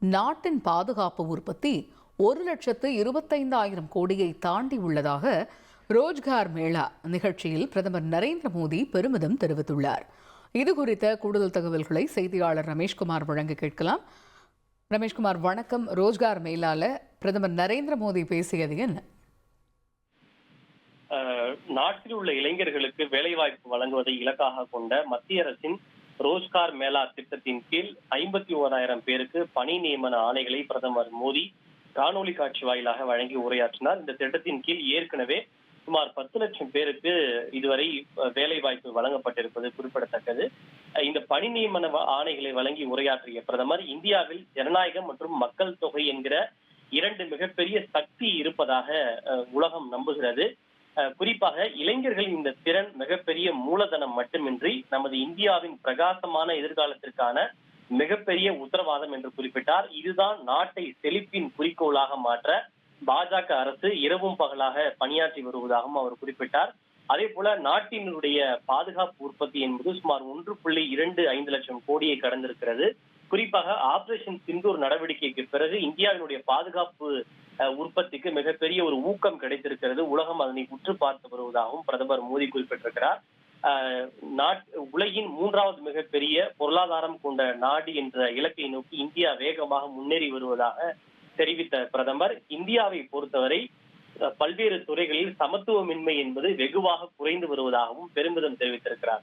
நாட்டின் பாதுகாப்பு உற்பத்தி ஒரு லட்சத்து இருபத்தைந்தாயிரம் கோடியை தாண்டி உள்ளதாக ரோஜ்கார் மேளா நிகழ்ச்சியில் பிரதமர் நரேந்திர மோடி பெருமிதம் தெரிவித்துள்ளார். இது குறித்த கூடுதல் தகவல்களை செய்தியாளர் ரமேஷ்குமார் வழங்க கேட்கலாம். ரமேஷ்குமார் வணக்கம். ரோஜ்கார் மேலால பிரதமர் நரேந்திர மோடி பேசியது என்ன? நாட்டில் உள்ள இளைஞர்களுக்கு வேலைவாய்ப்பு வழங்குவதை இலக்காக கொண்ட மத்திய அரசின் ரோஜ்கார் மேளா திட்டத்தின் கீழ் ஐம்பத்தி ஓராயிரம் பேருக்கு பணி நியமன ஆணைகளை பிரதமர் மோடி காணொலி காட்சி வாயிலாக வழங்கி உரையாற்றினார். இந்த திட்டத்தின் கீழ் ஏற்கனவே சுமார் பத்து லட்சம் பேருக்கு இதுவரை வேலை வேலைவாய்ப்பு வழங்கப்பட்டிருப்பது குறிப்பிடத்தக்கது. இந்த பணி நியமன ஆணைகளை வழங்கி உரையாற்றிய பிரதமர் இந்தியாவில் ஜனநாயகம் மற்றும் மக்கள் தொகை என்கிற இரண்டு மிகப்பெரிய சக்தி இருப்பதாக உலகம் நம்புகிறது. குறிப்பாக இளைஞர்களின் இந்த திறன் மிகப்பெரிய மூலதனம் மட்டுமின்றி நமது இந்தியாவின் பிரகாசமான எதிர்காலத்திற்கான மிகப்பெரிய உத்தரவாதம் என்று குறிப்பிட்டார். இதுதான் நாட்டை செழிப்பின் குறிக்கோளாக மாற்ற பாஜக அரசு இரவும் பகலாக பணியாற்றி வருவதாகவும் அவர் குறிப்பிட்டார். அதே போல நாட்டினுடைய பாதுகாப்பு உற்பத்தி என்பது சுமார் ஒன்று புள்ளி இரண்டு ஐந்து லட்சம் கோடியை கடந்திருக்கிறது. குறிப்பாக ஆபரேஷன் சிந்தூர் நடவடிக்கைக்கு பிறகு இந்தியாவினுடைய பாதுகாப்பு உற்பத்திக்கு மிகப்பெரிய ஒரு ஊக்கம் கிடைத்திருக்கிறது. உலகம் அதனை உற்று பார்த்து வருவதாகவும் பிரதமர் மோடி குறிப்பிட்டிருக்கிறார். நாட் உலகின் மூன்றாவது மிகப்பெரிய பொருளாதாரம் கொண்ட நாடு என்ற இலக்கை நோக்கி இந்தியா வேகமாக முன்னேறி வருவதாக தெரிவித்த பிரதமர் இந்தியாவை பொறுத்தவரை பல்வேறு துறைகளில் சமத்துவமின்மை என்பது வெகுவாக குறைந்து வருவதாகவும் பெருமிதம் தெரிவித்திருக்கிறார்.